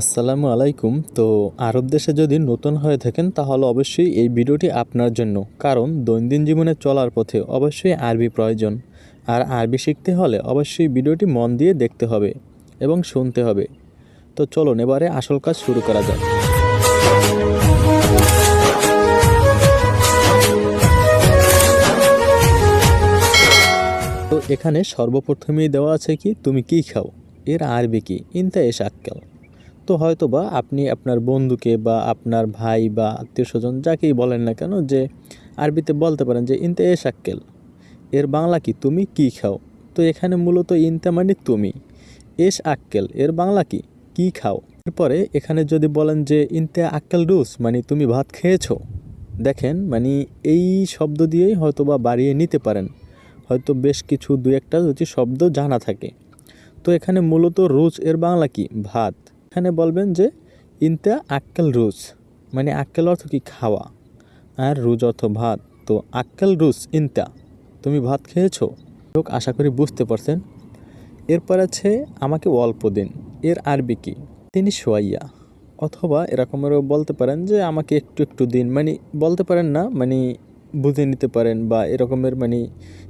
আসসালামু আলাইকুম। তো আরব দেশে যদি নতুন হয়ে থাকেন, তাহলে অবশ্যই এই ভিডিওটি আপনার জন্য। কারণ দৈনন্দিন জীবনে চলার পথে অবশ্যই আরবি প্রয়োজন। আর আরবি শিখতে হলে অবশ্যই ভিডিওটি মন দিয়ে দেখতে হবে এবং শুনতে হবে। তো চলুন, এবারে আসল কাজ শুরু করা যাক। তো এখানে সর্বপ্রথমেই দেওয়া আছে কি, তুমি কি খাও? এর আরবি কি? ইনতা এস আক্কেল। তো হয়তো বা আপনি আপনার বন্ধুকে বা আপনার ভাই বা আত্মীয় স্বজন যাকেই বলেন না কেন যে আরবিতে বলতে পারেন যে, ইনতে এ শাক্কেল, এর বাংলা কি? তুমি কি খাও? তো এখানে মূলত ইনতে মানে তুমি, এস আক্কেল, এর বাংলা কি? কি খাও? এরপরে এখানে যদি বলেন যে, ইনতে আক্কেল রুস মানে তুমি ভাত খেয়েছো? দেখেন মানে এই শব্দ দিয়েই হয়তো বা বাড়িয়ে নিতে পারেন। হয়তো বেশ কিছু দু একটা যদি শব্দ জানা থাকে। তো এখানে মূলত রুজ এর বাংলা কি? ভাত। এখানে বলবেন যে ইনতা আক্কেল রুজ মানে আক্কেল অর্থ কি খাওয়া, আর রুজ অর্থ ভাত। তো আক্কেল রুজ ইনতা, তুমি ভাত খেয়েছো? লোক আশা করি বুঝতে পারছেন। এরপর আছে আমাকে অল্প দিন, এর আরবি কি? তিনি সোয়াইয়া, অথবা এরকমেরও বলতে পারেন যে আমাকে একটু একটু দিন মানে বলতে পারেন না মানে বুঝে নিতে পারেন বা এরকমের মানে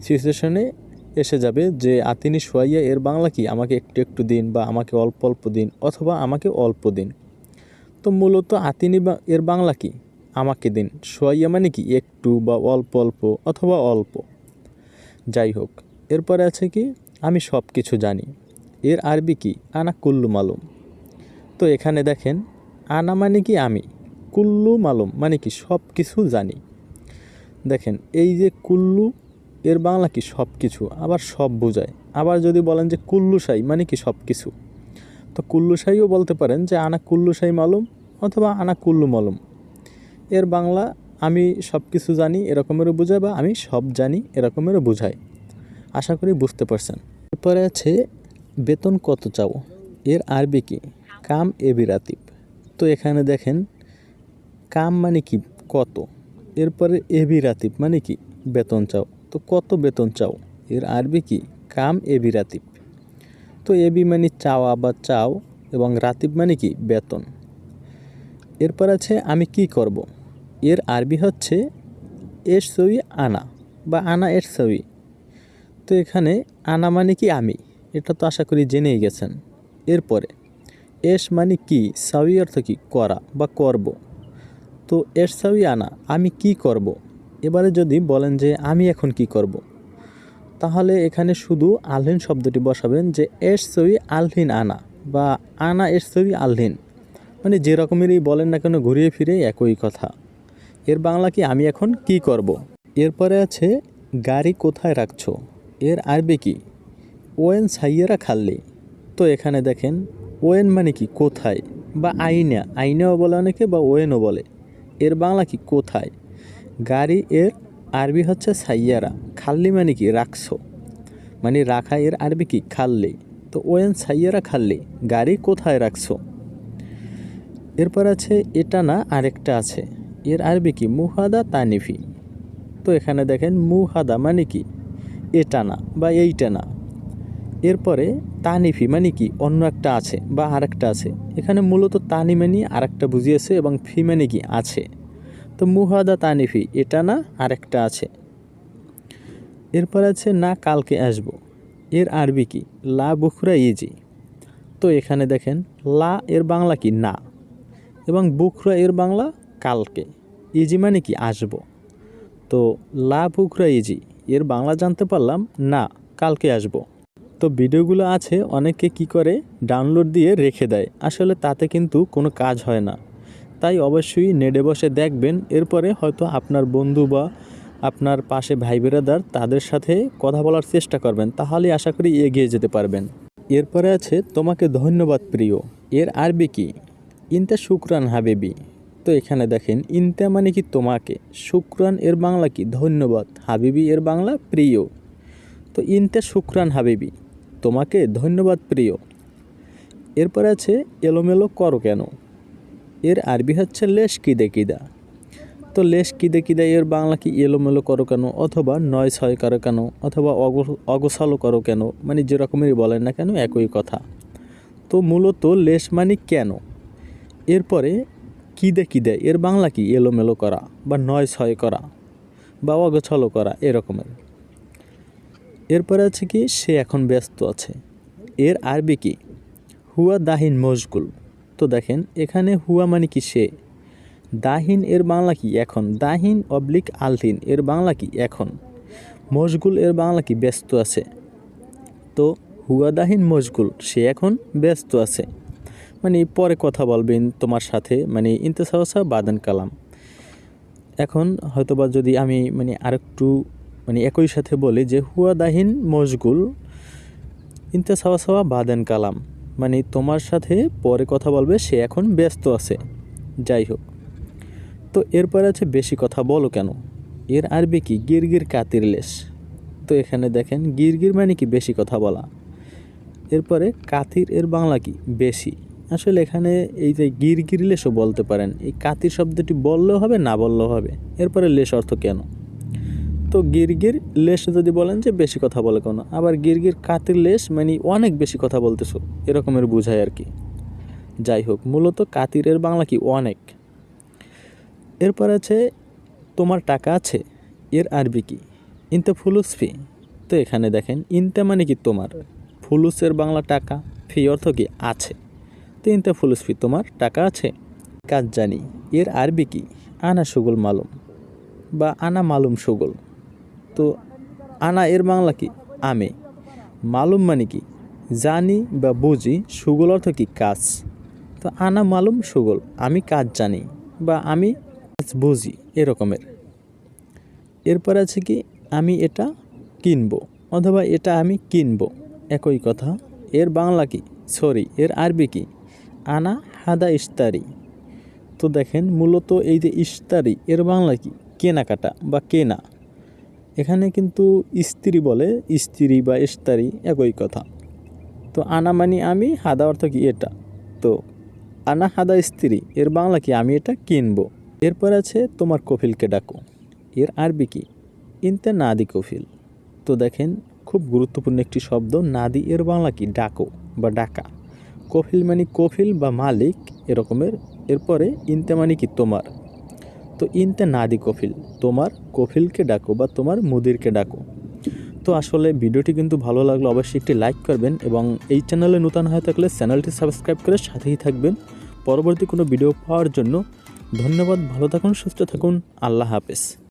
সিচুয়েশনে এসে যাবে যে আতিনি সোয়াইয়া এর বাংলা কি? আমাকে একটু একটু দিন বা আমাকে অল্প অল্প দিন অথবা আমাকে অল্প দিন। তো মূলত আতিনি বা, এর বাংলা কি? আমাকে দিন। সোয়াইয়া মানে কি? একটু বা অল্প অল্প অথবা অল্প। যাই হোক, এরপরে আছে কি? আমি সব কিছু জানি। এর আরবি কি? আনা কুল্লু মালুম। তো এখানে দেখেন, আনা মানে কি আমি? কুল্লু মালুম মানে কি? সব কিছু জানি। দেখেন, এই যে কুল্লু এর বাংলা কি সব কিছু আবার সব বোঝায়। আবার যদি বলেন যে কুল্লুসাই মানে কি সব কিছু তো কুল্লুসাইও বলতে পারেন যে আনা কুল্লুসাই মালুম অথবা আনা কুল্লু মালুম। এর বাংলা আমি সব কিছু জানি, এরকমেরও বোঝায় বা আমি সব জানি, এরকমেরও বোঝায়। আশা করি বুঝতে পারছেন। এরপরে আছে, বেতন কত চাও? এর আরবি কি? কাম এবিরাতিব তো এখানে দেখেন, কাম মানে কি? কত? এরপরে এবি রাতিব মানে কি? বেতন চাও। তো কত বেতন চাও? এর আরবি কি? কাম এবি রাতিব। তো এবি মানে চাওয়া বা চাও এবং রাতিব মানে কি? বেতন। এরপর আছে আমি কি করব? এর আরবি হচ্ছে এর সই আনা বা আনা এর সই। তো এখানে আনা মানে কি আমি? এটা তো আশা করি জেনেই গেছেন। এরপরে, এস মানে কি? সাউই অর্থ কি? করা বা করব। তো এর সাউই আনা, আমি কি করব? এবারে যদি বলেন যে আমি এখন কি করব, তাহলে এখানে শুধু আলহিন শব্দটি বসাবেন যে এস সই আলহিন আনা বা আনা এস সই আলহিন। মানে যে রকমেরই বলেন না কেন ঘুরিয়ে ফিরে একই কথা। এর বাংলা কি আমি এখন কি করব। এরপরে আছে গাড়ি কোথায় রাখছো? এর আরবি কি? ওয়েন সাইয়েরা খাল্লি। তো এখানে দেখেন, ওয়েন মানে কি কোথায় বা আইনা? আইনাও বলে অনেকে বা ওয়েনও বলে। এর বাংলা কি কোথায়? গাড়ি এর আরবি হচ্ছে সাইয়ারা, খাল্লি মানে কি? রাখছো মানে রাখা এর আরবি কি? খাল্লি। তো ওয়েন সাইয়ারা খাল্লি, গাড়ি কোথায় রাখছো? এরপর আছে এটা না আরেকটা আছে। এর আরবি কি? মুহাদা তানিফি। তো এখানে দেখেন মুহাদা মানে কি? এটা না বা এইটা না। এরপরে তানিফি মানে কি? অন্য একটা আছে বা আরেকটা আছে। এখানে মূলত তানি মানে আরেকটা বুঝিয়েছে এবং ফি মানে কি? আছে। তো মুহাদা তানিফি এটা না আরেকটা আছে। এরপর আছে, না কালকে আসব। এর আরবি কি? লা বুখরা ইজি। তো এখানে দেখেন, লা এর বাংলা কি? না। এবং বুখরা এর বাংলা কালকে। ইজি মানে কি? আসব। তো লা বুখরা ইজি, এর বাংলা জানতে পারলাম, না, কালকে আসব। তো ভিডিওগুলো আছে, অনেকে কি করে? ডাউনলোড দিয়ে রেখে দেয়। আসলে তাতে কিন্তু কোনো কাজ হয় না। তাই অবশ্যই নেডে বসে দেখবেন। এরপরে হয়তো আপনার বন্ধু বা আপনার পাশে ভাই বেরাদার তাদের সাথে কথা বলার চেষ্টা করবেন। তাহলে আশা করি এগিয়ে যেতে পারবেন। এরপরে আছে, তোমাকে ধন্যবাদ প্রিয়। এর আরবি কি? ইনতা শুক্রান হাবেবি। তো এখানে দেখেন, ইনতা মানে কি তোমাকে? শুক্রান এর বাংলা কি? ধন্যবাদ। হাবিবি এর বাংলা প্রিয়। তো ইনতা শুক্রান হাবিবি। তোমাকে ধন্যবাদ প্রিয়। এরপরে আছে, এলোমেলো করো কেন? এর আরবি হচ্ছে লেশ কিদে কিদা। তো লেশ কিদে কিদা এর বাংলা কি এলোমেলো করো কেন অথবা নয় ছয় করো কেন অথবা অগ- অগোছালো করো কেন? মানে যেরকমেরই বলেন না কেন, একই কথা। তো মূলত লেশ মানে কেন? এরপরে কী দে কী দেয় এর বাংলা কি এলোমেলো করা বা নয় ছয় করা বা অগছলো করা এরকমের। এরপরে আছে কি সে এখন ব্যস্ত আছে। এর আরবি কি? হুয়া দাহিন মশগুল। তো দেখেন, এখানে হুয়া মানে কি সে? দাহিন এর বাংলা কি এখন? দাহিন অবলিক আলহিন এর বাংলা কি এখন? মশগুল এর বাংলা কি ব্যস্ত আছে? তো হুয়া দাহিন মশগুল, সে এখন ব্যস্ত আছে। মানে পরে কথা বলবেন তোমার সাথে মানে ইন্তেসাওসা বাদান কালাম। এখন হয়তোবা যদি আমি মানে আরেকটু মানে একই সাথে বলি যে হুয়া দাহিন মশগুল ইন্তে সাওয়া সাওয়া বাদেন কালাম। মানে তোমার সাথে পরে কথা বলবে, সে এখন ব্যস্ত আছে। যাই হোক। তো এরপরে আছে, বেশি কথা বলো কেন? এর আরবি কি? গিরগির কাতির লেশ। তো এখানে দেখেন, গিরগির মানে কি? বেশি কথা বলা। এরপরে কাতির, এর বাংলা কি? বেশি। আসলে এখানে এই যে গিরগির লেশও বলতে পারেন। এই কাতির শব্দটি বললেও হবে, না বললেও হবে। এরপরে লেশ অর্থ কেন? তো গিরগির লেশ যদি বলেন যে বেশি কথা বলে কোনো আবার গিরগির কাতির লেশ মানে অনেক বেশি কথা বলতেছো, এরকমের বোঝায় আর কি। যাই হোক, মূলত কাতিরের বাংলা কি অনেক? এরপর আছে, তোমার টাকা আছে, এর আরবি কি? ইনতে ফুলুস ফি। তো এখানে দেখেন, ইনতে মানে কি তোমার? ফুলুসের বাংলা টাকা, ফি অর্থ কি আছে? তো ইনতে ফুলুস ফি, তোমার টাকা আছে? কাজ জানি, এর আরবি কি? আনা সুগুল মালুম বা আনা মালুম সুগুল। তো আনা এর বাংলা কি? আমি। মালুম মানে কি? জানি বা বুঝি সুগল অর্থ কি? কাজ। তো আনা মালুম সুগল। আমি কাজ জানি বা আমি কাজ বুঝি এরকমের। এরপর আছে কি? আমি এটা কিনবো অথবা এটা আমি কিনবো। একই কথা। এর বাংলা কি? সরি, এর আরবি কি? আনা হাদা ইস্তারি তো দেখেন, মূলত এই যে ইস্তারি এর বাংলা কি? কেনাকাটা বা কেনা। এখানে কিন্তু স্ত্রী বলে, স্ত্রী বা ইস্তারি একই কথা। তো আনা মানি আমি, হাদা অর্থ কি এটা? তো আনা, হাদা, স্ত্রী, এর বাংলা কি? আমি এটা কিনবো। এরপর আছে, তোমার কফিলকে ডাকো। এর আরবি কি? ইনতে নাদি কফিল। তো দেখেন, খুব গুরুত্বপূর্ণ একটি শব্দ, নাদি, এর বাংলা কি? ডাকো বা ডাকা। কফিল মানে কফিল বা মালিক এরকমের এরপরে ইনতে মানে কি? তোমার। তো ইনতে নাদি কফিল, তোমার কফিলকে ডাকো বা তোমার মুদিরকে ডাকো। তো আসলে ভিডিওটি কিন্তু ভালো লাগলে অবশ্যই একটি লাইক করবেন এবং এই চ্যানেলে নূতন হয়ে থাকলে চ্যানেলটি সাবস্ক্রাইব করে সাথেই থাকবেন। পরবর্তী কোনো ভিডিও পাওয়ার জন্য ধন্যবাদ, ভালো থাকুন, সুস্থ থাকুন, আল্লাহ হাফেজ।